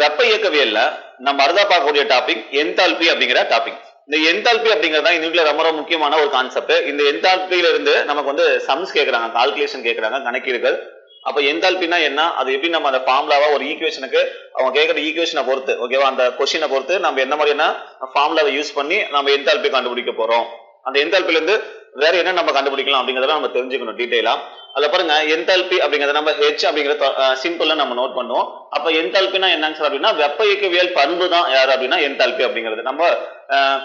வெப்ப இயக்கவியல்ல. நம்ம அடுத்தா பார்க்கக்கூடிய டாபிக் என்தால்பி அப்படிங்கிற டாபிக் இந்த என்தால்பி அப்படிங்கிறது தான் இந்த ரொம்ப ரொம்ப முக்கியமான ஒரு கான்செப்ட் இந்த என்தால்பியில இருந்து நமக்கு வந்து சம்ஸ் கேக்குறாங்க கால்குலேஷன் கேட்கறாங்க கணக்கீடுகள். அப்ப என்தால்பினா என்ன? அது எப்படி நம்ம அந்த ஃபார்முலாவா ஒரு ஈக்குவேஷனுக்கு அவங்க கேட்குற ஈக்குவேஷனை பொறுத்து ஓகேவா அந்த கொஸ்டினை பொறுத்து நம்ம என்ன மாதிரியான ஃபார்முலாவை யூஸ் பண்ணி நம்ம என்தால்பி கண்டுபிடிக்க போறோம். அந்த என்தால்பில இருந்து வேற என்ன நம்ம கண்டுபிடிக்கலாம் அப்படிங்கறத நம்ம தெரிஞ்சுக்கணும் டீடைலா அதுல பாருங்க என்தால்பி அப்படிங்கறத நம்ம ஹெச் அப்படிங்கறத சிம்பிளா நம்ம நோட் பண்ணுவோம். அப்ப என்தால்பினா என்னன்னு சார் அப்படின்னா வெப்ப இயக்கவியல் பண்பு தான் யார் அப்படின்னா என்தால்பி அப்படிங்கிறது. நம்ம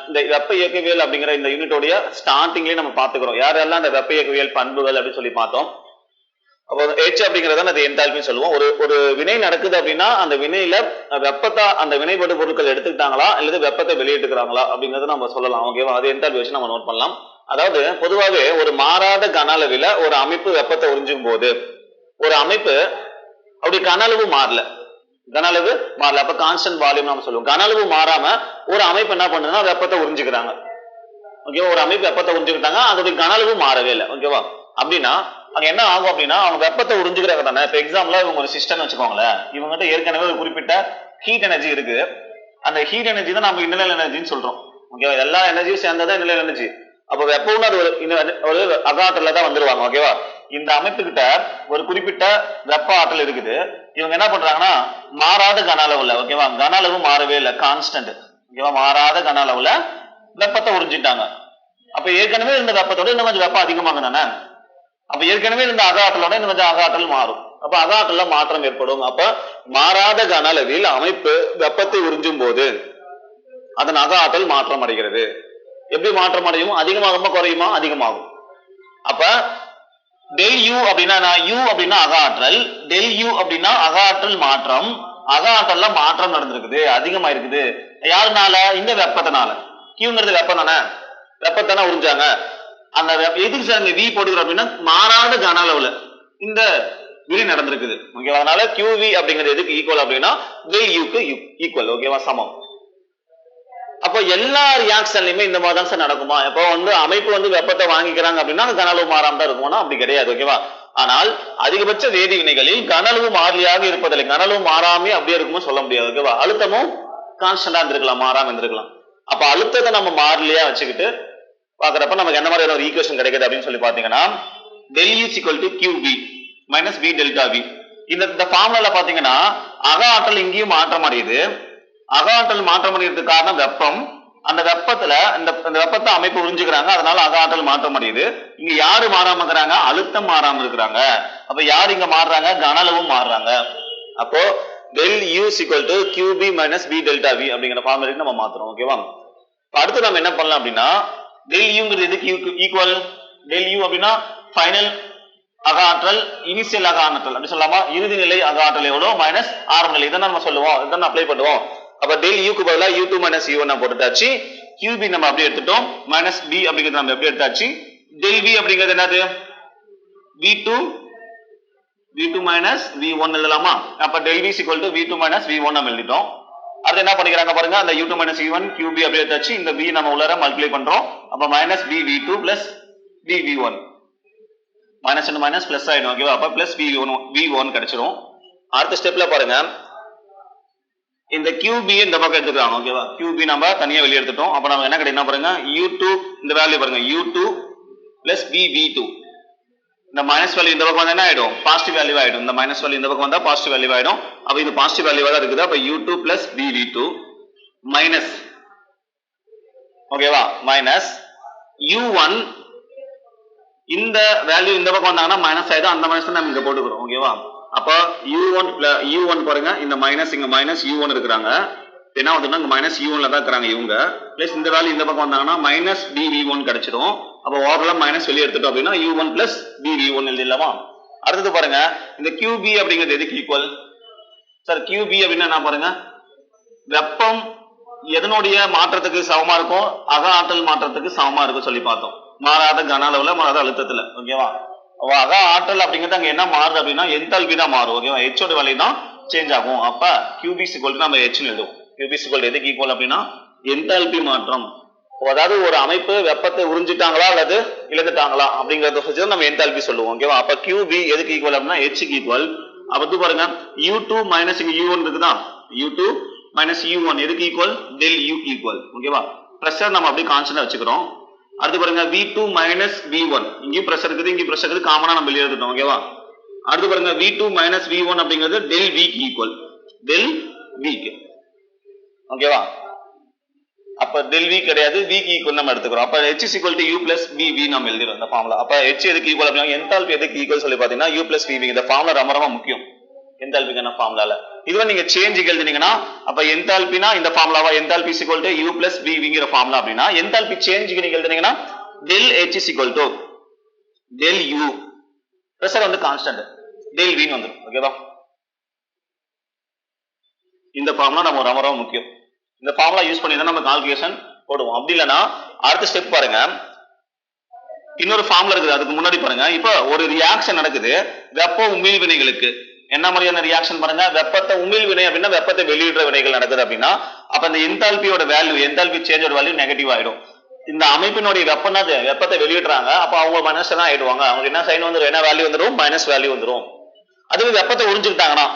இந்த வெப்ப இயக்கவியல் அப்படிங்கிற இந்த யூனிட்டோடைய ஸ்டார்டிங்லயே நம்ம பாத்துக்கிறோம் யாரெல்லாம் அந்த வெப்ப இயக்கவியல் பண்புகள் அப்படின்னு சொல்லி பார்த்தோம்? அப்போ ஹெச் அப்படிங்கிறத அது என்தால்பின்னு சொல்லுவோம். ஒரு ஒரு வினை நடக்குது அப்படின்னா அந்த வினையில வெப்பத்தை அந்த வினைப்படு பொருட்கள் எடுத்துக்கிட்டாங்களா? அல்லது வெப்பத்தை வெளியிட்டுக்கிறாங்களா அப்படிங்கறத நம்ம சொல்லலாம். ஓகேவா அது என்தால்பி வச்சு நம்ம நோட் பண்ணலாம். அதாவது பொதுவாகவே ஒரு மாறாத கன அளவில் ஒரு அமைப்பு வெப்பத்தை உறிஞ்சும் போது ஒரு அமைப்பு அப்படி கன அளவு மாறல. கன அளவு மாறல. அப்ப கான்ஸ்டன்ட் வால்யூம் நம்ம சொல்லுவோம். கன அளவு மாறாம ஒரு அமைப்பு என்ன பண்ணுதுன்னா வெப்பத்தை உறிஞ்சுக்கிறாங்க. ஓகேவா ஒரு அமைப்பு வெப்பத்தை உறிஞ்சுக்கிட்டாங்க. அதோட கன அளவு மாறவே இல்லை. ஓகேவா அப்படின்னா அங்க என்ன ஆகும் அப்படின்னா அவங்க வெப்பத்தை உறிஞ்சுக்கிறாங்க தானே. இப்போ எக்ஸாம்பிளா இவங்க ஒரு சிஸ்டம் வச்சுக்கோங்களேன். இவங்ககிட்ட ஏற்கனவே ஒரு குறிப்பிட்ட ஹீட் எனர்ஜி இருக்கு. அந்த ஹீட் எனர்ஜி தான் நம்ம இன்னல் எனர்ஜின்னு சொல்றோம். ஓகேவா எல்லா எனர்ஜியும் சேர்ந்ததான் இன்னல் எனர்ஜி அப்போ வெப்பம்னு அது ஒரு இன்ன- ஒரு அகாற்றல தான் வந்துருவாங்க. ஓகேவா இந்த அமைப்புக்கிட்ட ஒரு குறிப்பிட்ட வெப்ப ஆற்றல் இருக்குது. இவங்க என்ன பண்றாங்கன்னா மாறாத கன அளவுல ஓகேவா கன அளவு மாறவே இல்லை. கான்ஸ்டன்ட் ஓகேவா மாறாத கன அளவுல வெப்பத்தை உறிஞ்சிட்டாங்க. அப்ப ஏற்கனவே இருந்த வெப்பத்தோட இன்னும் கொஞ்சம் வெப்பம் அதிகமாகும் தானே? அப்ப ஏற்கனவே இருந்த அக ஆற்றலோட கொஞ்சம் அக ஆற்றல் மாறும். அப்ப அகாற்றல மாற்றம் ஏற்படும். அப்ப மாறாத கன அளவில் அமைப்பு வெப்பத்தை உறிஞ்சும் போது அதன் அக ஆற்றல் மாற்றம் அடைகிறது. எப்படி மாற்றம் அடையும்? அதிகமாகுமா குறையுமா? அதிகமாகும். அப்ப டெல் யூ அப்படின்னா நான் யூ அப்படின்னா அக ஆற்றல் டெல் யூ அப்படின்னா அக ஆற்றல் மாற்றம். அக ஆற்றல்ல மாற்றம் நடந்திருக்குது. அதிகமா இருக்குது யாருனால? இந்த வெப்பத்தினால. கியூங்கிறது வெப்பம் தானே? வெப்பத்தானே உறிஞ்சாங்க. அந்த எதுக்கு சார் இங்க வி போட்டுக்கிறோம் அப்படின்னா மாறாத கன அளவுல இந்த விரி நடந்திருக்குது. ஓகேவா அதனால வி அப்படிங்கிறது எதுக்கு ஈக்குவல் அப்படின்னா வே யூக்கு ஈக்குவல் ஓகேவா சமம். அப்போ எல்லா ரியாக்ஷன்லயுமே இந்த மாதிரி தான் சார் நடக்குமா? இப்போ வந்து அமைப்பு வந்து வெப்பத்தை வாங்கிக்கிறாங்க அப்படின்னா அந்த கனளவு மாறாம தான் இருக்கும்னா அப்படி கிடையாது. ஓகேவா ஆனால் அதிகபட்ச வேதி வினைகளில் கனளவு மாறிலியாக இருப்பதில்லை. கனளவு மாறாமே அப்படியே இருக்குமோ சொல்ல முடியாது. ஓகேவா அழுத்தமும் கான்ஸ்டன்டா இருந்திருக்கலாம் மாறாம இருந்திருக்கலாம். அப்ப அழுத்தத்தை நம்ம மாறிலியா வச்சுக்கிட்டு பாக்குறப்ப நமக்கு என்ன மாதிரியான ஒரு ஈக்குவேஷன் கிடைக்குது அப்படின்னு சொல்லி பாத்தீங்கன்னா del is equal to Q P minus P delta P இந்த இந்த ஃபார்முலால பாத்தீங்கன்னா அக ஆற்றல் இங்கேயும் மாற்றம் அடையுது அக ஆற்றல் மாற்றம் அடைகிறதுக்கு காரணம் வெப்பம். அந்த வெப்பத்துல இந்த வெப்பத்தை அமைப்பு உறிஞ்சுக்கிறாங்க. அதனால அக ஆற்றல் மாற்றம் அடையுது இங்க யாரு மாறாம இருக்கிறாங்க? அழுத்தம் மாறாம இருக்கிறாங்க. அப்ப யார் இங்க மாறுறாங்க? கன அளவு மாறுறாங்க. அப்போ del U is equal to Q P minus P delta V அப்படிங்கிற ஃபார்முலாக்கு நம்ம மாத்துறோம். ஓகேவா? அடுத்து நம்ம என்ன பண்ணலாம் அப்படின்னா டெல் யூங்கிறது எதுக்கு ஈக்குவல் டெல் யூ அப்படின்னா ஃபைனல் அக ஆற்றல் இனிஷியல் அக ஆற்றல். அப்படி சொல்லலாமா இறுதி நிலை அக ஆற்றல் எவ்வளோ மைனஸ் ஆரம்ப நிலை. இதை நம்ம சொல்லுவோம். இதை அப்ளை பண்ணுவோம். அப்ப டெல் யூக்கு பதிலாக U two minus U one போட்டுட்டாச்சு. QP நம்ம அப்படியே எடுத்துட்டோம். மைனஸ் பி அப்படிங்கிறது நம்ம எப்படி எடுத்தாச்சு? டெல் பி அப்படிங்கிறது என்னது? V two V two minus V one எழுதலாமா? அப்ப del V is equal to V two minus V one நம்ம எழுதிட்டோம். அடுத்து என்ன பண்ணிக்கிறாங்க பாருங்க அந்த U two minus V one Q P அப்படியே வச்சு இந்த பி நம்ம உள்ளார மல்டிப்ளை பண்றோம். அப்ப minus P V two plus P V one minus and minus plus ஆயிடும் ஓகேவா அப்ப plus V one V one கிடைச்சிரும். அடுத்த ஸ்டெப்ல பாருங்க. இந்த QB இந்த பக்கம் எடுத்துக்கலாம் ஓகேவா QB நம்ம தனியா வெளிய எடுத்துட்டோம். அப்ப நம்ம என்ன கிடைக்கும் பாருங்க U2 இந்த வேல்யூ பாருங்க U2 பிளஸ் BV2 இந்த மைனஸ் வேல்யூ இந்த பக்கம் வந்தா என்ன ஆயிடும்? பாசிட்டிவ் வேல்யூ ஆயிடும். இந்த மைனஸ் வேல்யூ இந்த பக்கம் வந்தா பாசிட்டிவ் வேல்யூ ஆயிடும். அப்ப இது பாசிட்டிவ் வேல்யூவா தான் இருக்குது. அப்ப U2 பிளஸ் BV2 மைனஸ் ஓகேவா மைனஸ் U1 இந்த வேல்யூ இந்த பக்கம் வந்தாங்கன்னா மைனஸ் ஆயிடும். அந்த மைனஸ் நம்ம இங்க போட்டுக்கிறோம். ஓகேவா அப்ப U1 U1 பாருங்க. இந்த மைனஸ் இங்க மைனஸ் யூ ஒன் இருக்கிறாங்க. என்ன வந்துன்னா இங்க மைனஸ் யூ ஒன்ல தான் இருக்கிறாங்க இவங்க. பிளஸ் இந்த வேல்யூ இந்த பக்கம் வந்தாங்கன்னா மைனஸ் BV1 கிடைச்சிடும். அப்போ ஓவரலா மைனஸ் வெளியே எடுத்துட்டோம் அப்படின்னா யூ ஒன் பிளஸ் BV1 எழுதிடலாமா? அடுத்தது பாருங்க இந்த கியூபி அப்படிங்கிறது எதுக்கு ஈக்குவல் சார் கியூபி அப்படின்னா என்ன பாருங்க வெப்பம் எதனுடைய மாற்றத்துக்கு சமமா இருக்கும் அக ஆற்றல் மாற்றத்துக்கு சமமா இருக்கும் சொல்லி பார்த்தோம். மாறாத கன அளவுல மாறாத அழுத்தத்துல ஓகேவா அப்ப அக ஆற்றல் அப்படிங்கிறது அங்க என்ன மாறுது அப்படின்னா என்தால்பி தான் மாறும் ஓகேவா ஹெச்சோட வேலை தான் சேஞ்ச் ஆகும். அப்ப கியூபி சிக்வல் நம்ம ஹெச்னு எழுதுவோம். கியூபி சிக்வல் எதுக்கு ஈக்குவல் அப்படின்னா என்தால்பி மாற்றம். அதாவது ஒரு அமைப்பு வெப்பத்தை உறிஞ்சிட்டாங்களா அல்லது இழந்துட்டாங்களா அப்படிங்கறத வச்சு நம்ம என்தால்பி சொல்லுவோம் ஓகேவா அப்ப கியூபி எதுக்கு ஈக்குவல் அப்படின்னா ஹெச்சுக்கு ஈக்குவல் அப்போ பாருங்க யூ டூ மைனஸ் இங்க யூ ஒன் இருக்குதா? U two minus U one எதுக்கு ஈக்குவல் டெல் யூ ஈக்குவல் ஓகேவா ப்ரெஷர் நம்ம அப்படியே கான்ஸ்டன்டா வச்சுக்கிறோம். அடுத்து பாருங்க V two minus V one இங்கேயும் ப்ரெஷர் இருக்குது இங்கே ப்ரெஷர் இருக்குது காமனா நம்ம வெளியே ஓகேவா அடுத்து பாருங்க V two minus V one அப்படிங்கிறது டெல் விக்கு ஈக்குவல் டெல் விக்கு ஓகேவா அப்ப டெல் வி கிடையாது விக்கு ஈக்குவல் நம்ம எடுத்துக்கிறோம். அப்ப H is equal to U plus P V நம்ம எழுதிரும் இந்த ஃபார்முலா அப்ப ஹெச் எதுக்கு ஈக்குவல் அப்படின்னா எந்தால்பி எதுக்கு ஈக்குவல் சொல்லி பாத்தீங்கன்னா யூ plus வி இந்த ஃபார்முலா ரொம்ப ரொம்ப முக்கியம். என்தால்பிக்கான ஃபார்முலால இதுவே நீங்க சேஞ்ச் எழுதுனீங்கன்னா அப்ப எந்தால்பினா இந்த ஃபார்முலாவா enthalpy is equal to U plus விங்கிற ஃபார்முலா அப்படின்னா எந்தால்பி சேஞ்சுக்கு நீங்க எழுதினீங்கன்னா del H is equal del del u. Pressure வந்து கான்ஸ்டன்ட் டெல் வின்னு வந்துடும் ஓகேவா இந்த ஃபார்முலா நம்ம ரொம்ப ரொம்ப முக்கியம். இந்த ஃபார்முலா யூஸ் பண்ணி தான் நம்ம கால்குலேஷன் போடுவோம். அப்படி இல்லைன்னா அடுத்த ஸ்டெப் பாருங்க. இன்னொரு ஃபார்முலா இருக்குது அதுக்கு முன்னாடி பாருங்க. இப்போ ஒரு ரியாக்ஷன் நடக்குது வெப்ப உமிழ் வினைகளுக்கு. என்ன மாதிரியான ரியாக்ஷன் பாருங்க? வெப்பத்தை உமிழ் வினை அப்படின்னா வெப்பத்தை வெளியிடுற வினைகள் நடக்குது அப்படின்னா அப்ப இந்த என்தால்பியோட வேல்யூ என்தால்பி சேஞ்சோட வேல்யூ நெகட்டிவ் ஆயிடும். இந்த அமைப்பினுடைய வெப்பம்னா வெப்பத்தை வெளியிடுறாங்க. அப்ப அவங்க மைனஸ் தான் ஆயிடுவாங்க. அவங்க என்ன சைன் வந்துடும் என்ன வேல்யூ வந்துடும் மைனஸ் வேல்யூ வந்துடும் அதுவே வெப்பத்தை உறிஞ்சுக்கிட்டாங்கன்னா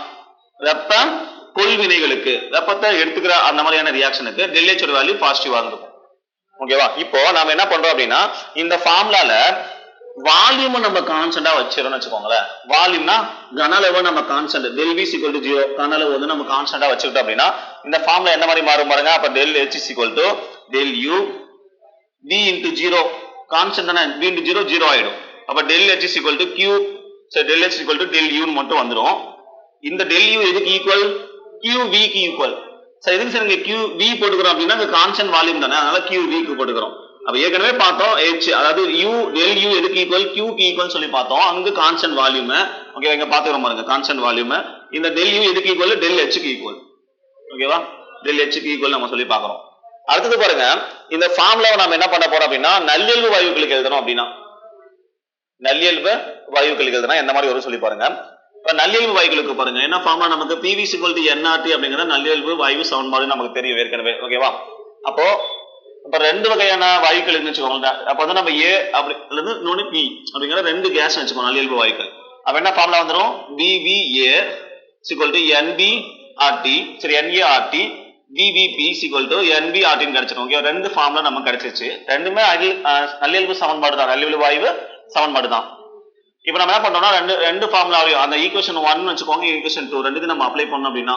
வெப்பம் கொள்வினைகளுக்கு. வெப்பத்தை எடுத்துக்கிற அந்த மாதிரியான ரியாக்ஷனுக்கு டெல்லேச்சோட வேல்யூ பாசிட்டிவா இருக்கும் ஓகேவா இப்போ நாம என்ன பண்றோம் அப்படின்னா இந்த ஃபார்முலால வால்யூம் நம்ம கான்ஸ்டன்டா வச்சிரோம்னு வச்சுக்கோங்களேன். வால்யூம்னா கன அளவு நம்ம constant del V is equal to zero கன அளவு வந்து நம்ம கான்ஸ்டன்டா வச்சுக்கிட்டோம் அப்படின்னா இந்த ஃபார்ம்ல என்ன மாதிரி மாறும் பாருங்க. அப்ப del H is equal to del U V into zero constant தானே? வி இன்டு ஜீரோ ஜீரோ ஆயிடும். அப்ப del H is equal to Q சரி del H is equal to del யூன்னு மட்டும் வந்துடும் இந்த டெல் யூ எதுக்கு ஈக்குவல் கியூ விக்கு ஈக்குவல் சார் எதுக்கு சார் இங்க கியூ வி போட்டுக்கிறோம் அப்படின்னா இந்த கான்ஸ்டன்ட் வால்யூம் தானே. அதனால கியூ விக்கு போட்டுக்கிறோம். அப்ப ஏற்கனவே பார்த்தோம் ஹெச் அதாவது யூ டெல் யூ எதுக்கு ஈக்குவல் கியூ க்கு ஈக்குவல் சொல்லி பார்த்தோம். அங்க கான்ஸ்டன்ட் வால்யூம் ஓகே இங்க பாத்துக்கிறோம் பாருங்க கான்ஸ்டன்ட் வால்யூம் இந்த டெல் யூ எதுக்கு ஈக்குவல் டெல் ஹெச்க்கு ஈக்குவல் ஓகேவா டெல் ஹெச்க்கு ஈக்குவல் நம்ம சொல்லி பார்க்கறோம். அடுத்தது பாருங்க இந்த ஃபார்முலாவை நம்ம என்ன பண்ண போறோம் அப்படின்னா நல்லியல்பு வாயுக்களுக்கு எழுதணும் அப்படின்னா. நல்லியல்பு வாயுக்களுக்கு எழுதுனா எந்த மாதிரி வரும் சொல்லி பாருங்க. இப்போ நல்லியல்பு வாயுக்களுக்கு பாருங்க. என்ன ஃபார்முலா நமக்கு பிவி சிக்வல் டு என்ஆர்டி அப்படிங்கிற நல்லியல்பு வாயு சமன்பாடு நமக்கு தெரியும் ஏற்கனவே. ஓகேவா அப்போ இப்போ ரெண்டு வகையான வாயுக்கள் இருந்து அப்போ வந்து நம்ம ஏ அப்படி அல்லது இன்னொன்னு பி அப்படிங்கிற ரெண்டு கேஸ் வச்சுக்கோங்க நல்லியல்பு வாயுக்கள். அப்போ என்ன ஃபார்ம்ல வந்துடும் P V A equal to N P R T சரி N A R T P V P equal to N P ஆர்டின்னு கிடைச்சிடும் ஓகே ரெண்டு ஃபார்ம்ல நமக்கு கிடைச்சிச்சு ரெண்டுமே அகில் அஹ், நல்லியல்பு சமன்பாடு தான் நல்லியல்பு வாயு சமன்பாடு தான் இப்போ நம்ம என்ன பண்ணோம்னா ரெண்டு ரெண்டு ஃபார்முலாவையும் அந்த ஈக்குவேஷன் ஒன் வச்சுக்கோங்க ஈக்குவேஷன் டூ ரெண்டுக்கு நம்ம அப்ளை பண்ணோம் அப்படின்னா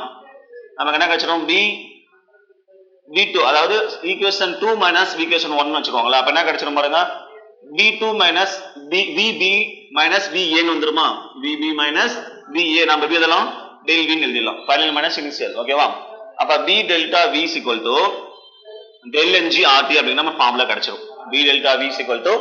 நமக்கு என்ன கிடைச்சிடும் பி பி டூ அதாவது equation two minus equation one வச்சுக்கோங்களேன். அப்ப என்ன கிடைச்சிடும் பாருங்க? P two minus P P P minus V ஏன்னு வந்துருமா? விபி மைனஸ் வி ஏ நம்ம பி இதெல்லாம் டெல் வின்னு எழுதிடலாம். ஃபைனல் மைனஸ் இனிஷியல் ஓகேவா அப்ப P delta V is equal to del N G R T அப்படின்னு நம்ம ஃபார்முலா கிடைச்சிரும். P delta V is equal to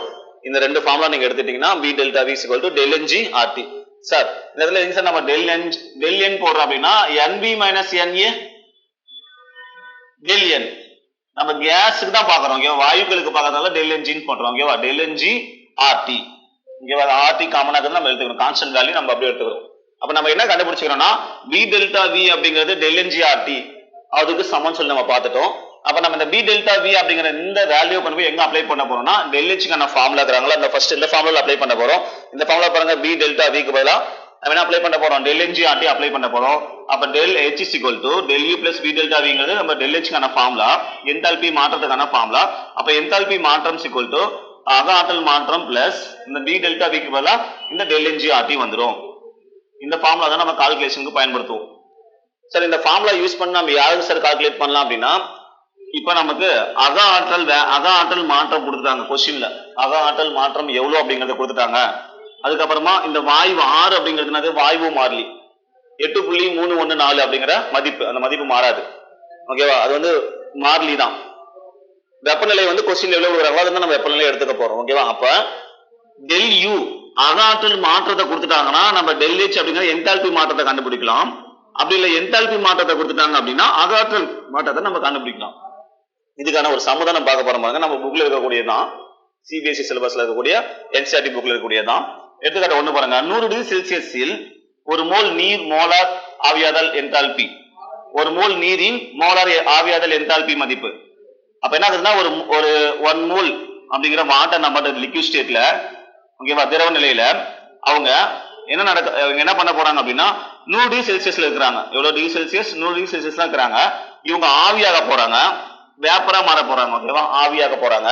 இந்த ரெண்டு ஃபார்முலா நீங்க எடுத்துட்டீங்கன்னா P delta V is equal to del N G R T sir இந்த இடத்துல எங்க சார் நம்ம டெல் என் டெல் என் போடுறோம் அப்படின்னா N P minus N A del N நம்ம கேஸுக்கு தான் பாக்குறோம் ஓகேவா வாயுக்களுக்கு பார்க்கறதால டெல் என்ஜின்னு போடுறோம் ஓகேவா del N G R T ஓகேவா ஆர்டி காமனாக நம்ம எடுத்துக்கிறோம் கான்ஸ்டன்ட் வேல்யூ நம்ம அப்படியே எடுத்துக்கிறோம் அப்ப நம்ம என்ன கண்டுபிடிச்சிக்கிறோம்னா வி டெல்டா வி அப்படிங்கிறது del N G R T அதுக்கு சமம் சொல்லி நம்ம பார்த்துட்டோம். அப்ப நம்ம இந்த பி டெல்டா வி அப்படிங்கிற இந்த வேல்யூ கொண்டு போய் எங்க அப்ளை பண்ண போறோம்னா டெல்ஹெச்க்கான ஃபார்ம்ல இருக்கிறாங்களா அந்த ஃபர்ஸ்ட் இந்த ஃபார்ம்ல அப்ளை பண்ண போறோம். இந்த ஃபார்ம்ல பாருங்க பி டெல்டா விக்கு பதிலா நம்ம என்ன அப்ளை பண்ண போறோம்? டெல் என்ஜி ஆர்டி அப்ளை பண்ண போறோம். அப்ப del H is equal to del U plus P delta விங்கிறது நம்ம டெல் ஹெச்க்கான ஃபார்ம்லா என்தால்பி மாற்றத்துக்கான ஃபார்ம்லா அப்ப என்தால்பி மாற்றம் சிக்வல் டு அக ஆற்றல் மாற்றம் பிளஸ் இந்த பி டெல்டா விக்கு பதிலா இந்த டெல் என்ஜி ஆர்டி வந்துடும் இந்த ஃபார்முலா தான் நம்ம கால்குலேஷனுக்கு பயன்படுத்துவோம். சார் இந்த ஃபார்முலா யூஸ் பண்ணி நம்ம யாருக்கு சார் கால்குலேட் பண்ணலாம் அப்படின்னா இப்ப நமக்கு அக ஆற்றல் வே- அக ஆற்றல் மாற்றம் கொடுத்துட்டாங்க கொஸ்டின்ல அக ஆற்றல் மாற்றம் எவ்வளவு அப்படிங்கறத கொடுத்துட்டாங்க. அதுக்கப்புறமா இந்த வாயு ஆறு அப்படிங்கிறதுனாது வாயு மாறிலி. எட்டு புள்ளி மூணு ஒன்று நாலு அப்படிங்கிற மதிப்பு. அந்த மதிப்பு மாறாது. ஓகேவா அது வந்து மாறிலி தான். வெப்பநிலை வந்து கொஸ்டின் எவ்வளவு கொடுக்குறாங்களோ அதை நம்ம வெப்பநிலை எடுத்துக்க போறோம். ஓகேவா அப்ப டெல் யூ அகாற்றல் மாற்றத்தை கொடுத்துட்டாங்கன்னா நம்ம டெல் ஹெச் அப்படிங்கிற என்டால்பி மாற்றத்தை கண்டுபிடிக்கலாம். அப்படி இல்லை என்டால்பி மாற்றத்தை கொடுத்துட்டாங்க அப்படின்னா அகாற்றல் மாற்றத்தை நம்ம கண்டுபிடிக்கலாம். இதுக்கான ஒரு சமுதானம் பார்க்க போறோம் பாருங்க. நம்ம புக்ல இருக்கக்கூடியதான் சிபிஎஸ்சி சிலபஸ்ல இருக்கக்கூடிய என்சிஆர்டி புக்ல இருக்கக்கூடியதான் எடுத்துக்காட்டு ஒண்ணு பாருங்க. நூறு டிகிரி செல்சியஸில் ஒரு மோல் நீர் மோலார் ஆவியாதல் என்தால்பி. ஒரு மோல் நீரின் மோலார் ஆவியாதல் என்தால்பி மதிப்பு. அப்ப என்ன ஆகுதுன்னா ஒரு ஒரு ஒன் மோல் அப்படிங்கிற வாட்டர் நம்ம லிக்யூட் ஸ்டேட்ல ஓகேவா திரவ நிலையில அவங்க என்ன நடக்க இவங்க என்ன பண்ண போறாங்க அப்படின்னா நூறு டிகிரி செல்சியஸ்ல இருக்கிறாங்க. எவ்வளவு டிகிரி செல்சியஸ் நூறு டிகிரி செல்சியஸ் தான் இருக்கிறாங்க. இவங்க ஆவியாக போறாங்க. வேப்பரா மாற போறாங்க ஓகேவா ஆவியாக போறாங்க.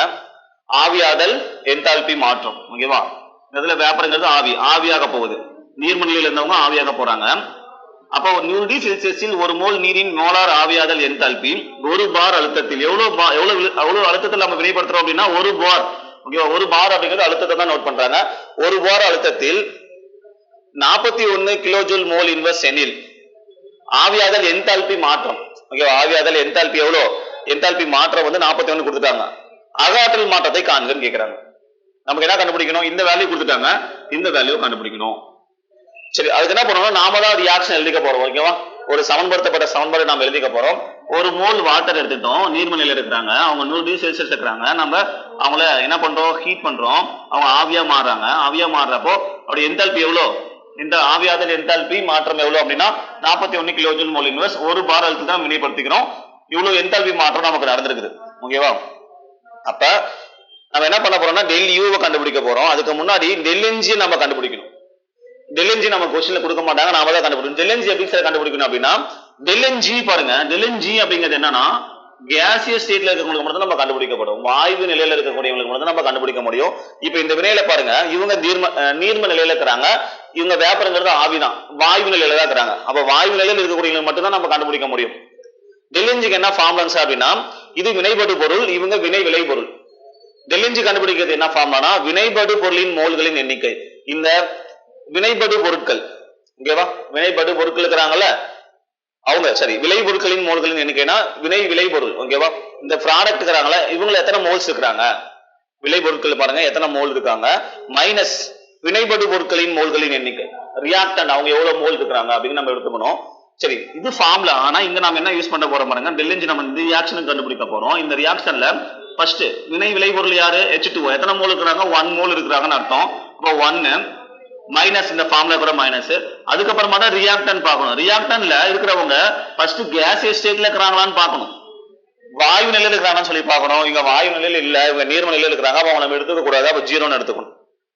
ஆவியாதல் என்தால்பி மாற்றம் ஓகேவா இந்த இதுல வேப்பரங்கிறது ஆவி ஆவியாக போகுது. நீர்மநிலையில் இருந்தவங்க ஆவியாக போறாங்க. அப்போ நூறு டிகிரி செல்சியஸில் ஒரு மோல் நீரின் மோலார் ஆவியாதல் என்தால்பி ஒரு பார் அழுத்தத்தில் எவ்வளவு பா எவ்வளவு எவ்வளவு அழுத்தத்தில் நம்ம வினைப்படுத்துறோம் அப்படின்னா ஒரு பார் ஓகேவா ஒரு பார் அப்படிங்கிறது அழுத்தத்தை தான் நோட் பண்றாங்க. ஒரு பார் அழுத்தத்தில் நாற்பத்தி ஒன்னு கிலோஜூல் மோல் இன்வெஸ்ட் எனில் ஆவியாதல் என்தால்பி மாற்றம் ஓகேவா ஆவியாதல் என்தால்பி எவ்வளோ? என்தால்பி மாற்றம் வந்து நாற்பத்தி ஒன்று கொடுத்துட்டாங்க. அகாற்றல் மாற்றத்தை காண்கன்னு கேக்குறாங்க. நமக்கு என்ன கண்டுபிடிக்கணும்? இந்த வேல்யூ கொடுத்துட்டாங்க. இந்த வேல்யூ கண்டுபிடிக்கணும். சரி அதுக்கு என்ன பண்ணணும்? நாம தான் ரியாக்ஷன் எழுதிக்க போறோம் ஓகேவா ஒரு சமன்படுத்தப்பட்ட சமன்பாடு நாம எழுதிக்க போறோம். ஒரு மோல் வாட்டர் எடுத்துட்டோம் நீர்மநிலையில இருக்கிறாங்க. அவங்க நூறு டிகிரி செல்சியஸ் இருக்கிறாங்க. நம்ம அவங்கள என்ன பண்றோம்? ஹீட் பண்றோம். அவங்க ஆவியா மாறுறாங்க. ஆவியா மாறுறப்போ அப்படி எந்தால்பி எவ்வளோ? இந்த ஆவியாதல் என்தால்பி மாற்றம் எவ்வளவு அப்படின்னா நாற்பத்தி ஒன்னு கிலோ ஜூல் மோல் இன்வெர்ஸ் ஒரு பார் அழுத்து தான் வினைப்படுத்திக்கிறோம். இவ்வளவு என்தால்பி மாற்றம் நமக்கு நடந்திருக்குது? ஓகேவா? அப்ப நம்ம என்ன பண்ண போறோம்னா டெல் யூவை கண்டுபிடிக்க போறோம். அதுக்கு முன்னாடி டெல்என்ஜி நம்ம கண்டுபிடிக்கணும். டெல்லெஞ்சி நம்ம கொஸ்டின்ல கொடுக்க மாட்டாங்க நாம தான் கண்டுபிடிக்கணும். டெல்என்ஜி எப்படி சார் கண்டுபிடிக்கணும் அப்படின்னா டெல்என்ஜி பாருங்க டெல்என்ஜி அப்படிங்கிறது என்னன்னா கேசியஸ் ஸ்டேட்ல இருக்கவங்களுக்கு மட்டும் நம்ம கண்டுபிடிக்கப்படும். வாயு நிலையில இருக்கக்கூடியவங்களுக்கு மட்டும் நம்ம கண்டுபிடிக்க முடியும். இப்போ இந்த வினையில பாருங்க இவங்க நீர்ம நீர்ம நிலையில இருக்கிறாங்க. இவங்க வேப்பரங்கிறது ஆவிதான். வாயு நிலையில தான் இருக்கிறாங்க. அப்ப வாயு நிலையில இருக்கக்கூடியவங்களுக்கு மட்டும் தான் நம்ம கண்டுபிடிக்க முடியும். டெல்லிஞ்சுக்கு என்ன ஃபார்முலான்ஸ் அப்படின்னா இது வினைபடு பொருள் இவங்க வினை விளை பொருள். டெல்லிஞ்சு கண்டுபிடிக்கிறது என்ன ஃபார்ம்லானா வினைபடு பொருளின் மோல்களின் எண்ணிக்கை. இந்த வினைபடு பொருட்கள் ஓகேவா வினைபடு பொருட்கள் இருக்கிறாங்கல்ல? அவங்க சரி விளை பொருட்களின் மோல்களின் எண்ணிக்கைனா வினை விளை பொருள் ஓகேவா இந்த ப்ராடக்ட் இருக்கிறாங்களா இவங்கள எத்தனை மோல்ஸ் இருக்கிறாங்க? விளை பொருட்கள் பாருங்க எத்தனை மோல் இருக்காங்க? மைனஸ் வினைபடு பொருட்களின் மோல்களின் எண்ணிக்கை. ரியாக்டன் அவங்க எவ்வளவு மோல் இருக்கிறாங்க அப்படின்னு நம்ம எடுத்துக்கணும். சரி இது ஃபார்ம்ல ஆனா இங்க நாம என்ன யூஸ் பண்ண போறோம் பாருங்க. டெல்லிஞ்சி நம்ம இந்த ரியாக்ஷன் கண்டுபிடிக்க போறோம். இந்த ரியாக்ஷன்ல ஃபர்ஸ்ட் வினை விளைபொருள் யாரு? ஹெச் டூ எத்தனை மோல் இருக்கிறாங்க? ஒன் மோல் இருக்கிறாங்கன்னு அர்த்தம். இப்போ ஒன்னு மைனஸ் இந்த ஃபார்ம்ல கூட மைனஸ் அதுக்கப்புறமா தான் ரியாக்டன் பார்க்கணும். ரியாக்டன்ல இருக்கிறவங்க ஃபர்ஸ்ட் கேஸ் ஸ்டேட்ல இருக்கிறாங்களான்னு பார்க்கணும். வாயு நிலையில இருக்கிறாங்கன்னு சொல்லி பார்க்கணும். இங்க வாயு நிலையில இல்ல. இவங்க நீர்ம நிலையில இருக்கிறாங்க. அப்போ அவங்க நம்ம எடுத்துக்க கூடாது. அப்போ ஜீரோன்னு எடுத்துக்கணும்.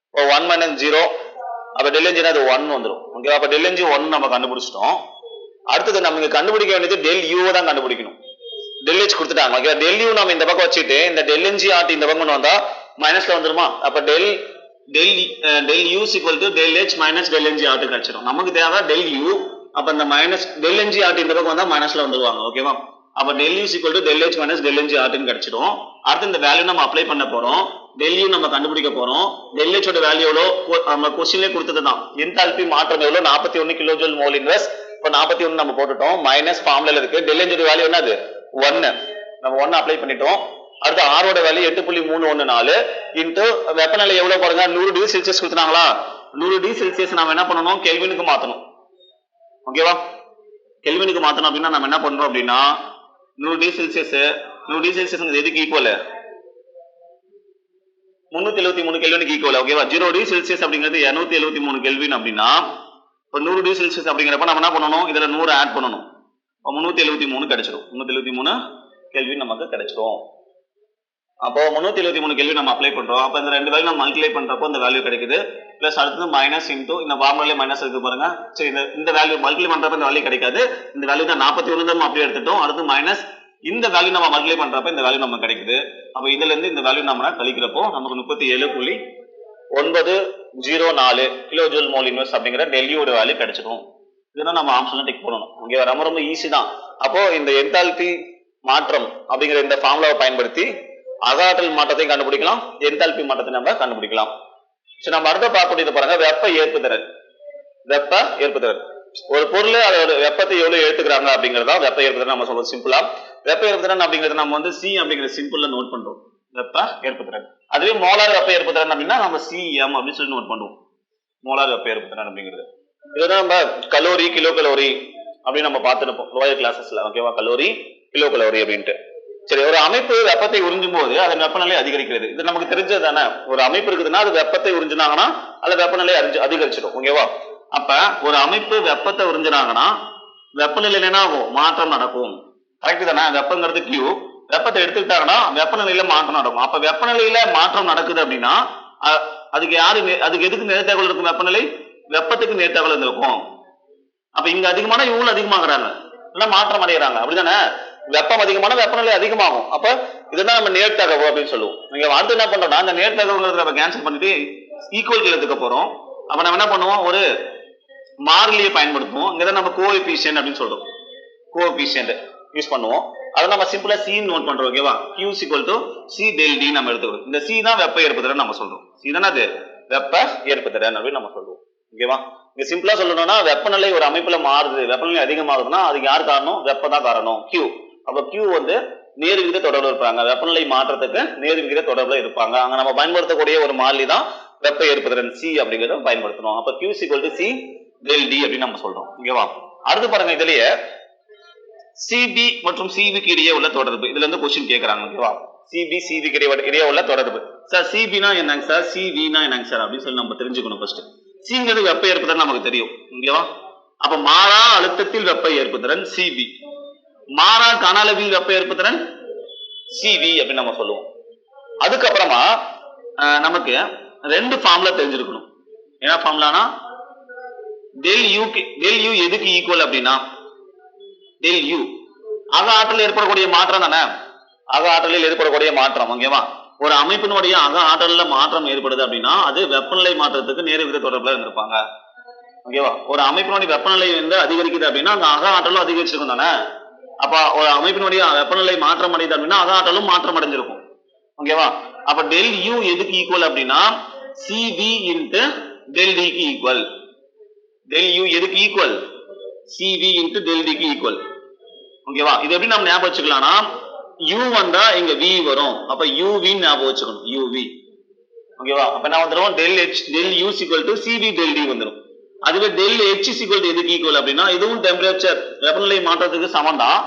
இப்போ ஒன் மைனஸ் ஜீரோ அப்போ டெல்என்ஜினா அது ஒன் வந்துடும் ஓகேவா அப்போ டெல்என்ஜி ஒன் நம்ம கண்டுபிடிச்சிட்டோம். அடுத்தது நம்ம இங்க கண்டுபிடிக்க வேண்டியது டெல் யூ தான் கண்டுபிடிக்கணும். டெல் ஹெச் கொடுத்துட்டாங்க. ஓகே டெல் யூ நம்ம இந்த பக்கம் வச்சுட்டு இந்த டெல் என்ஜி ஆர்டி இந்த பக்கம் கொண்டு வந்தா மைனஸ்ல வந்துருமா? அப்ப del del del U equal to del H minus del N G R T கிடைச்சிடும் நமக்கு தேவை டெல் யூ அப்ப இந்த மைனஸ் டெல் என்ஜி ஆர்டி இந்த பக்கம் வந்தா மைனஸ்ல வந்துருவாங்க ஓகேவா அப்ப del U equal to del H minus del N G ஆர்டின்னு கிடைச்சிடும் அடுத்து இந்த வேல்யூ நம்ம அப்ளை பண்ண போறோம். டெல்லியும் நம்ம கண்டுபிடிக்க போறோம். டெல் வேல்யூ எவ்வளோ? நம்ம கொஸ்டின்லேயே கொடுத்தது தான் என்தால்பி மாற்றம் எவ்வளோ? நாற்பத்தி ஒன்னு கிலோ ஜூல் மோல் இன்வெஸ்ட் நாற்பத்தி ஒன்னு நம்ம போட்டுட்டோம். மைனஸ் ஃபார்ம்ல இருக்கு. டெல் வேல்யூ என்னது? ஒன்னு நம்ம ஒன்னு அப்ளை பண்ணிட்டோம். அடுத்து ஆரோட வேல்யூ எட்டு புள்ளி மூணு ஒன்னு நாலு. இன்ட்டு வெப்பநிலை எவ்வளவு பாருங்க? நூறு டிகிரி செல்சியஸ் கொடுத்துனாங்களா நூறு டிகிரி செல்சியஸ் நம்ம என்ன பண்ணணும்? கெல்வினுக்கு மாற்றணும் ஓகேவா கெல்வினுக்கு மாற்றணும் அப்படின்னா நம்ம என்ன பண்றோம் அப்படின்னா நூறு டிகிரி செல்சியஸ் நூறு டிகிரி செல்சியஸ் எதுக்கு ஈக்குவல் முந்நூற்றி எழுபத்தி மூணு கெல்வினுக்கு ஈக்குவல் ஓகேவா ஜீரோ டிகிரி செல்சியஸ் அப்படிங்கிறது இரநூத்தி எழுபத்தி மூணு கெல்வின் அப்படின்னா இப்போ நூறு டிகிரி செல்சியஸ் அப்படிங்கிறப்ப நம்ம என்ன பண்ணணும்? இதில் நூறு ஆட் பண்ணணும். இப்போ முந்நூற்றி எழுபத்தி மூணு கிடைச்சிரும். முந்நூற்றி எழுபத்தி மூணு கேள்வி நமக்கு கிடைச்சிரும். அப்போ முந்நூற்றி எழுபத்தி மூணு கேள்வி நம்ம அப்ளை பண்ணுறோம் அப்போ இந்த ரெண்டு வேலையும் நம்ம மல்டிப்ளை பண்ணுறப்போ இந்த வேல்யூ கிடைக்குது. ப்ளஸ் அடுத்தது மைனஸ் இன்டூ இந்த ஃபார்முலே மைனஸ் இருக்கு பாருங்க. சரி இந்த இந்த வேல்யூ மல்டிப்ளை பண்ணுறப்ப இந்த வேல்யூ கிடைக்காது. இந்த வேல்யூ தான் நாற்பத்தி ஒன்று நம்ம அப்படியே எடுத்துட்டோம். அடுத்து மைனஸ் இந்த வேல்யூ நம்ம மல்டிப்ளை பண்ணுறப்ப இந்த வேல்யூ நம்ம கிடைக்குது. அப்போ இதுலேருந்து இந்த வேல்யூ நம்ம கழிக்கிறப்போ நமக்கு முப்பத்தி ஏழு புள்ளி ஒன்பது ஜீரோ நாலு கிலோ ஜூல் மோல் இன்வெஸ்ட் அப்படிங்கிற டெல்லியோட வேல்யூ கிடைச்சிடும் இதுதான் நம்ம ஆப்ஷன்ல டிக் பண்ணணும் இங்கே ரொம்ப ரொம்ப ஈஸி தான். அப்போ இந்த என்தால்பி மாற்றம் அப்படிங்கிற இந்த ஃபார்முலாவை பயன்படுத்தி அகாற்றல் மாற்றத்தையும் கண்டுபிடிக்கலாம். என்தால்பி மாற்றத்தை நம்ம கண்டுபிடிக்கலாம். சரி நம்ம அடுத்த பார்க்கக்கூடியது பாருங்க. வெப்ப ஏற்புத்திறன் வெப்ப ஏற்புத்திறன் ஒரு பொருள் அதோட வெப்பத்தை எவ்வளவு எடுத்துக்கிறாங்க அப்படிங்கறதா வெப்ப ஏற்புத்திறன் நம்ம சொல்றது சிம்பிளா வெப்ப ஏற்புத்திறன் அப்படிங்கறத நம்ம வந்து சி அப்படிங்கிற சிம்பிள்ல நோட் பண்றோம். வெப்ப ஏற்புத்திறன். அதுவே மோலார் வெப்ப ஏற்புத்திறன் அப்படின்னா நம்ம சிஎம் அப்படின்னு சொல்லி நோட் பண்ணுவோம். மோலார் வெப்ப ஏற்புத்திறன் அப்படிங்கிறது. இதுதான் நம்ம கலோரி கிலோ கலோரி அப்படின்னு நம்ம பார்த்துருப்போம் லோயர் கிளாஸஸ்ல ஓகேவா கலோரி கிலோ கலோரி அப்படின்ட்டு. சரி ஒரு அமைப்பு வெப்பத்தை உறிஞ்சும் போது அதன் வெப்பநிலை அதிகரிக்கிறது. இது நமக்கு தெரிஞ்சது தானே ஒரு அமைப்பு இருக்குதுன்னா அது வெப்பத்தை உறிஞ்சினாங்கன்னா அது வெப்பநிலை அறிஞ்சு அதிகரிச்சிடும். ஓகேவா அப்ப ஒரு அமைப்பு வெப்பத்தை உறிஞ்சினாங்கன்னா வெப்பநிலை என்ன ஆகும்? மாற்றம் நடக்கும். கரெக்ட் தானே? வெப்பங்கிறது கியூ வெப்பத்தை எடுத்துக்கிட்டாங்கன்னா வெப்பநிலையில மாற்றம் நடக்கும். அப்ப வெப்பநிலையில மாற்றம் நடக்குது அப்படின்னா அதுக்கு யாரு அதுக்கு எதுக்கு நேர்த்தகவல் இருக்கும் வெப்பநிலை? வெப்பத்துக்கு நேர்த்தகவல் இருக்கும். அப்ப இங்க அதிகமான இவங்களும் அதிகமாகறாங்க. இல்லைன்னா மாற்றம் அடைகிறாங்க அப்படிதானே? வெப்பம் அதிகமான வெப்பநிலை அதிகமாகும். அப்ப இதுதான் நம்ம நேர்த்தகவு அப்படின்னு சொல்லுவோம். நீங்க அடுத்து என்ன பண்றோம்னா அந்த நேர்த்தகவுங்கிறத நம்ம கேன்சல் பண்ணிட்டு ஈக்குவல் எடுத்துக்க போறோம். அப்ப நம்ம என்ன பண்ணுவோம்? ஒரு மாறிலியை பயன்படுத்துவோம். இங்கதான் நம்ம கோஎபிஷியன் அப்படின்னு சொல்றோம். கோஎபிஷியன்ட் யூஸ் பண்ணுவோம். அதை நம்ம சிம்பிளா சி நோட் பண்றோம் ஓகேவா Q equal to C del T நம்ம எடுத்துக்கிறோம் இந்த சி தான் வெப்ப ஏற்புத்திறன் நம்ம சொல்றோம். சி தானே அது? வெப்ப ஏற்புத்திறன் அப்படின்னு நம்ம சொல்றோம். ஓகேவா இங்க சிம்பிளா சொல்லணும்னா வெப்பநிலை ஒரு அமைப்புல மாறுது. வெப்பநிலை அதிகமாகுதுன்னா அதுக்கு யார் காரணம்? வெப்பம் தான் காரணம். கியூ அப்ப கியூ வந்து நேர் விகித தொடர்பு இருப்பாங்க. வெப்பநிலை மாற்றத்துக்கு நேர் விகித தொடர்புல இருப்பாங்க. அங்க நம்ம பயன்படுத்தக்கூடிய ஒரு மாறிலி தான் வெப்ப ஏற்புத்திறன் சி அப்படிங்கறத பயன்படுத்தணும் அப்ப Q equal to C del T அப்படின்னு நம்ம சொல்றோம். ஓகேவா அடுத்து பாருங்க இதுலயே சிபி மற்றும் சிவிக்கு இடையே உள்ள தொடர்பு. இதுல இருந்து கொஸ்டின் கேட்கறாங்க ஓகேவா சிபி சிபிக்கு இடையே இடையே உள்ள தொடர்பு. சார் சிபினா என்னங்க சார் சிவினா என்னங்க சார் அப்படின்னு சொல்லி நம்ம தெரிஞ்சுக்கணும் ஃபர்ஸ்ட் சிங்கிறது வெப்ப ஏற்புத்திறன் நமக்கு தெரியும் ஓகேவா அப்ப மாறா அழுத்தத்தில் வெப்ப ஏற்புத்திறன் சிபி மாறா கன அளவில் வெப்ப ஏற்புத்திறன் சிவி அப்படின்னு நம்ம சொல்லுவோம். அதுக்கப்புறமா நமக்கு ரெண்டு ஃபார்முலா தெரிஞ்சிருக்கணும். என்ன ஃபார்முலானா டெல் யூ டெல் யூ எதுக்கு ஈக்குவல் அப்படின்னா டெல் யூ அக ஆற்றலில் ஏற்படக்கூடிய மாற்றம் தானே? அக ஆற்றலில் ஏற்படக்கூடிய மாற்றம் ஓகேவா? ஒரு அமைப்பினுடைய அக ஆற்றல்ல மாற்றம் ஏற்படுது அப்படின்னா அது வெப்பநிலை மாற்றத்துக்கு நேர விகித தொடர்புல இருந்திருப்பாங்க. ஓகேவா? ஒரு அமைப்பினுடைய வெப்பநிலை வந்து அதிகரிக்குது அப்படின்னா அந்த அக ஆற்றலும் அதிகரிச்சிருக்கும் தானே? அப்ப ஒரு அமைப்பினுடைய வெப்பநிலை மாற்றம் அடையுது அப்படின்னா அக ஆற்றலும் மாற்றம் அடைஞ்சிருக்கும். ஓகேவா? அப்ப டெல் யூ எதுக்கு ஈக்குவல் அப்படின்னா சிபி இன்ட்டு டெல் டிக்கு ஈக்குவல் டெல் யூ எதுக்கு equal C P into del டிக்கு ஈக்குவல் ஓகேவா? இது எப்படி நம்ம ஞாபகம் வச்சுக்கலாம்னா யூ வந்தா இங்க வி வரும். அப்ப uv ஞாபகம் வச்சுக்கணும். யூவி ஓகேவா? அப்ப என்ன வந்துடும் del H del U equal to C P del T வந்துடும் அதுவே del H is equal to எதுக்கு ஈக்குவல் அப்படின்னா இதுவும் டெம்பரேச்சர் வெப்பநிலை மாற்றத்துக்கு சமம் தான்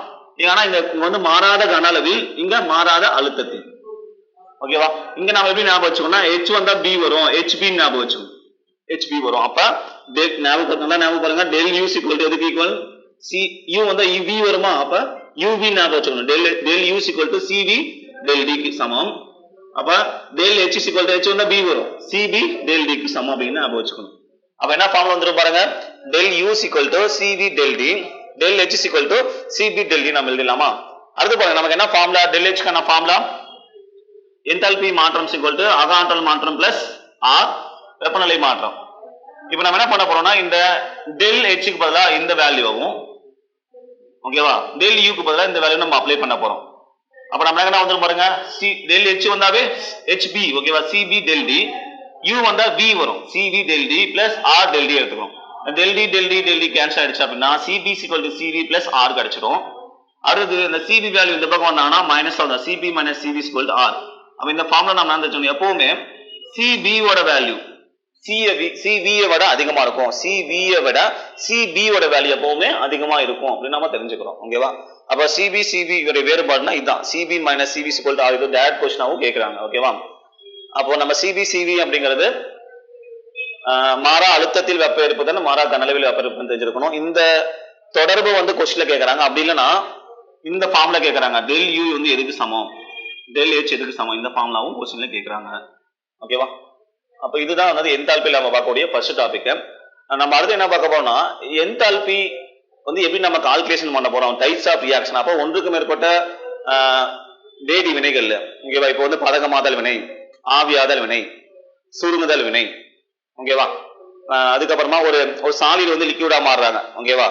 ஆனா இங்க வந்து மாறாத கன அளவில் இங்க மாறாத அழுத்தத்தில். ஓகேவா? இங்க நம்ம எப்படி ஞாபகம் வச்சுக்கோம்னா ஹெச் வந்தா பி வரும். ஹெச்பி ஞாபகம் வச்சுக்கணும். ஹெச்பி வரும். அப்ப டெல் ஞாபகம் நல்லா ஞாபகம் பாருங்க டெல் யூ equal டு எதுக்கு ஈக்குவல் சி யூ வந்தா e, வி வருமா? அப்ப யூவி ஞாபகம் வச்சுக்கணும். Del del u equal to C V del டிக்கு சமம். அப்ப del h equal to H வந்தா பி வரும். சிபி டெல் டிக்கு சமம் அப்படின்னு ஞாபகம் வச்சுக்கணும். அப்ப என்ன ஃபார்முலா வந்துரும் பாருங்க. Del U is equal to C V del del H h equal to C P del T நம்ம எழுதிடலாமா? அடுத்து பாருங்க நமக்கு என்ன ஃபார்முலா டெல் h க்கான ஃபார்முலா என்தால்பி மாற்றம் சிக்வல் டு அகாண்டல் மாற்றம் பிளஸ் ஆர் வெப்பநிலை மாற்றம். இப்போ நம்ம என்ன பண்ண போறோம்னா இந்த டெல் ஹெச்சுக்கு பதிலா இந்த வேல்யூவும் ஓகேவா டெல் யூக்கு பதிலாக இந்த வேல்யூ நம்ம அப்ளை பண்ண போறோம். அப்ப நம்ம என்ன வந்துடும் பாருங்க? சி டெல் ஹெச் வந்தாவே ஹெச்பி ஓகேவா C P del T U வந்தா வி வரும். C V del T plus R del T எடுத்துக்கணும். Del T del T del T cancel ஆயிடுச்சு அப்படின்னா C P equal to C V plus R கிடைச்சிடும் அடுத்து இந்த சிபி வேல்யூ இந்த பக்கம் வந்தாங்கன்னா மைனஸ் ஆகும் C P minus C V is equal to R அப்ப இந்த ஃபார்ம்ல நம்ம என்ன எப்பவுமே சிபியோட வேல்யூ சிவியை விட அதிகமா இருக்கும். சிவியை விட சிபியோட வேல்யூ எப்பவுமே அதிகமா இருக்கும் அப்படின்னு நம்ம தெரிஞ்சுக்கிறோம். ஓகேவா அப்ப சிபி சிபி உடைய வேறுபாடுனா இதுதான் C P minus C P equal to இது டேரக்ட் கொஸ்டினாவும் கேட்கறாங்க ஓகேவா அப்போ நம்ம சிபி சிவி அப்படிங்கிறது ஆஹ், மாறா அழுத்தத்தில் வெப்ப இருப்பதுன்னு மாறா கனளவில் வெப்ப இருப்பதுன்னு தெரிஞ்சிருக்கணும். இந்த தொடர்பு வந்து கொஸ்டின்ல கேட்கறாங்க அப்படி இல்லைன்னா இந்த ஃபார்ம்ல கேட்கறாங்க டெல் யூ வந்து எதுக்கு சமம்? டெல் ஹெச் எதுக்கு சமம்? இந்த ஃபார்ம்லாவும் கொஸ்டின்ல கேட்கறாங்க ஓகேவா அப்போ இதுதான் வந்து என்தால்பியில் நம்ம பார்க்கக்கூடிய ஃபர்ஸ்ட் டாபிக் நம்ம அடுத்து என்ன பார்க்க போறோம்னா என்தால்பி வந்து எப்படி நம்ம கால்குலேஷன் பண்ண போறோம் டைப்ஸ் ஆஃப் ரியாக்ஷன் அப்போ ஒன்றுக்கு மேற்பட்ட வேதி வினைகள். ஓகேவா இப்போ வந்து பதகமாதல் வினை ஆவியாதல் வினை சுருங்குதல் வினை. ஓகேவா அதுக்கப்புறமா ஒரு ஒரு சாலையில் வந்து லிக்யூடா மாறுறாங்க. ஓகேவா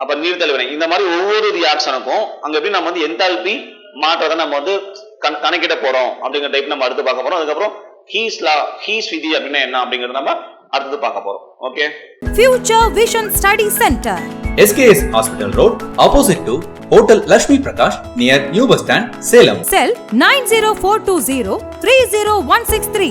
அப்ப நீர்த்தல் வினை. இந்த மாதிரி ஒவ்வொரு ரியாக்ஷனுக்கும் அங்க எப்படி நம்ம வந்து என்தால்பி மாற்றத்தை நம்ம வந்து கணக்கிட போறோம் அப்படிங்கிற டைப் நம்ம அடுத்து பார்க்க போறோம். அதுக்கப்புறம் ஹீஸ் லா ஹீஸ் விதி அப்படின்னா என்ன அப்படிங்கறத நம்ம அடுத்தது பார்க்க போறோம் okay Future Vision Study Center. SKS Hospital Road, opposite to Hotel Lakshmi Prakash, near New Bus Stand, Salem. Cell 90420 30163.